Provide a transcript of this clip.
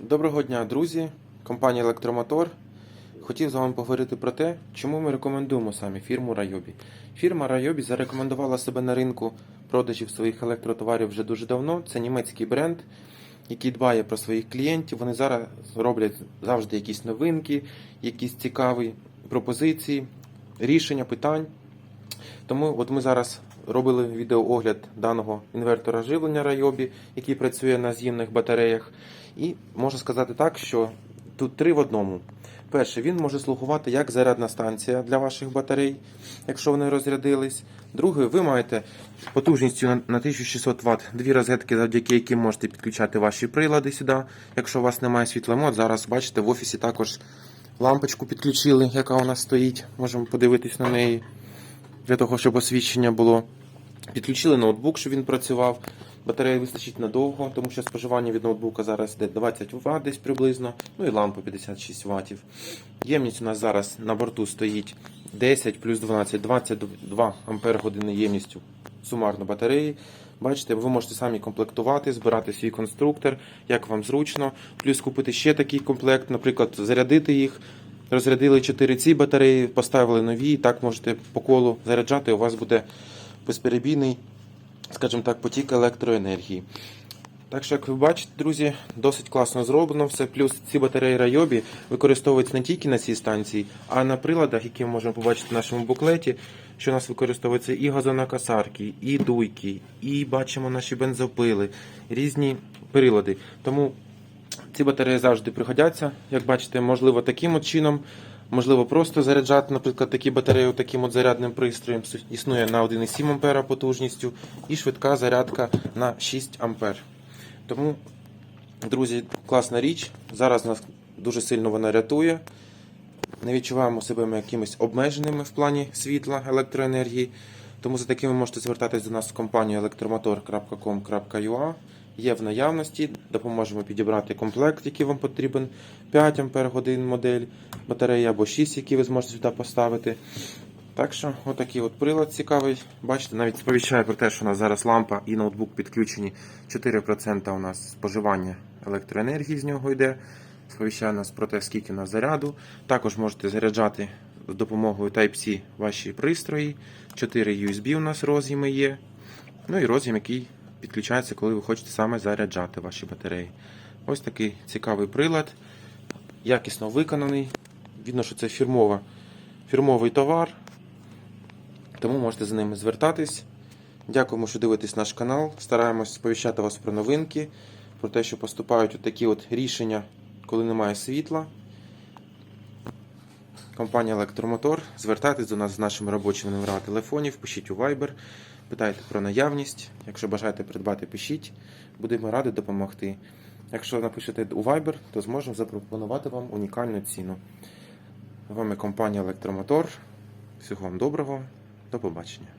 Доброго дня, друзі! Компанія Електромотор. Хотів з вами поговорити про те, чому ми рекомендуємо саме фірму Райобі. Фірма Райобі зарекомендувала себе на ринку продажів своїх електротоварів вже дуже давно. Це німецький бренд, який дбає про своїх клієнтів. Вони зараз роблять завжди якісь новинки, якісь цікаві пропозиції, рішення питань. Тому от ми зараз робили відеоогляд даного інвертора живлення Ryobi, який працює на з'ємних батареях. І можу сказати так, що тут три в одному. Перше, він може слугувати як зарядна станція для ваших батарей, якщо вони розрядились. Друге, ви маєте потужністю на на 1600 Вт дві розетки, завдяки яким можете підключати ваші прилади сюди, якщо у вас немає світломод. Зараз бачите, в офісі також лампочку підключили, яка у нас стоїть. Можемо подивитись на неї для того, щоб освіщення було. Підключили ноутбук, щоб він працював. Батареї вистачить надовго, тому що споживання від ноутбука зараз йде 20 Вт десь приблизно. Ну і лампа 56 Вт. Ємність у нас зараз на борту стоїть 10 плюс 12, 22 Ампер години ємністю сумарно батареї. Бачите, ви можете самі комплектувати, збирати свій конструктор, як вам зручно. Плюс купити ще такий комплект, наприклад, зарядити їх. Розрядили 4 ці батареї, поставили нові, і так можете по колу заряджати. У вас буде безперебійний, скажімо так, потік електроенергії. Так що, як ви бачите, друзі, досить класно зроблено все. Плюс ці батареї Ryobi використовуються не тільки на цій станції, а на приладах, які ми можемо побачити в нашому буклеті, що у нас використовуються і газонокосарки, і дуйки, і бачимо наші бензопили, різні прилади. Тому ці батареї завжди пригодяться. Як бачите, можливо, таким чином, можливо, просто заряджати, наприклад, такі батареї таким от зарядним пристроєм. Існує на 1,7 ампера потужністю і швидка зарядка на 6 ампер. Тому, друзі, класна річ. Зараз нас дуже сильно вона рятує. Не відчуваємо себе ми якимись обмеженими в плані світла, електроенергії. Тому за такими можете звертатись до нас в компанію elektromotor.com.ua. Є в наявності, допоможемо підібрати комплект, який вам потрібен. 5 Ампер годин модель батареї або 6, які ви зможете сюди поставити. Так що, отакий от прилад цікавий. Бачите, навіть сповіщає про те, що у нас зараз лампа і ноутбук підключені. 4% у нас споживання електроенергії з нього йде. Сповіщає нас про те, скільки у нас заряду. Також можете заряджати з допомогою Type-C ваші пристрої. 4 USB у нас роз'єми є. Ну і роз'єм, який підключається, коли ви хочете саме заряджати ваші батареї. Ось такий цікавий прилад, якісно виконаний. Видно, що це фірмова, фірмовий товар. Тому можете за ними звертатись. Дякуємо, що дивитесь наш канал. Стараємось сповіщати вас про новинки, про те, що поступають от такі от рішення, коли немає світла. Компанія Електромотор. Звертайтесь до нас з нашими робочими номерами телефонів, пишіть у Viber, питайте про наявність. Якщо бажаєте придбати, пишіть. Будемо раді допомогти. Якщо напишете у Viber, то зможемо запропонувати вам унікальну ціну. Вами компанія Електромотор. Всього вам доброго, до побачення.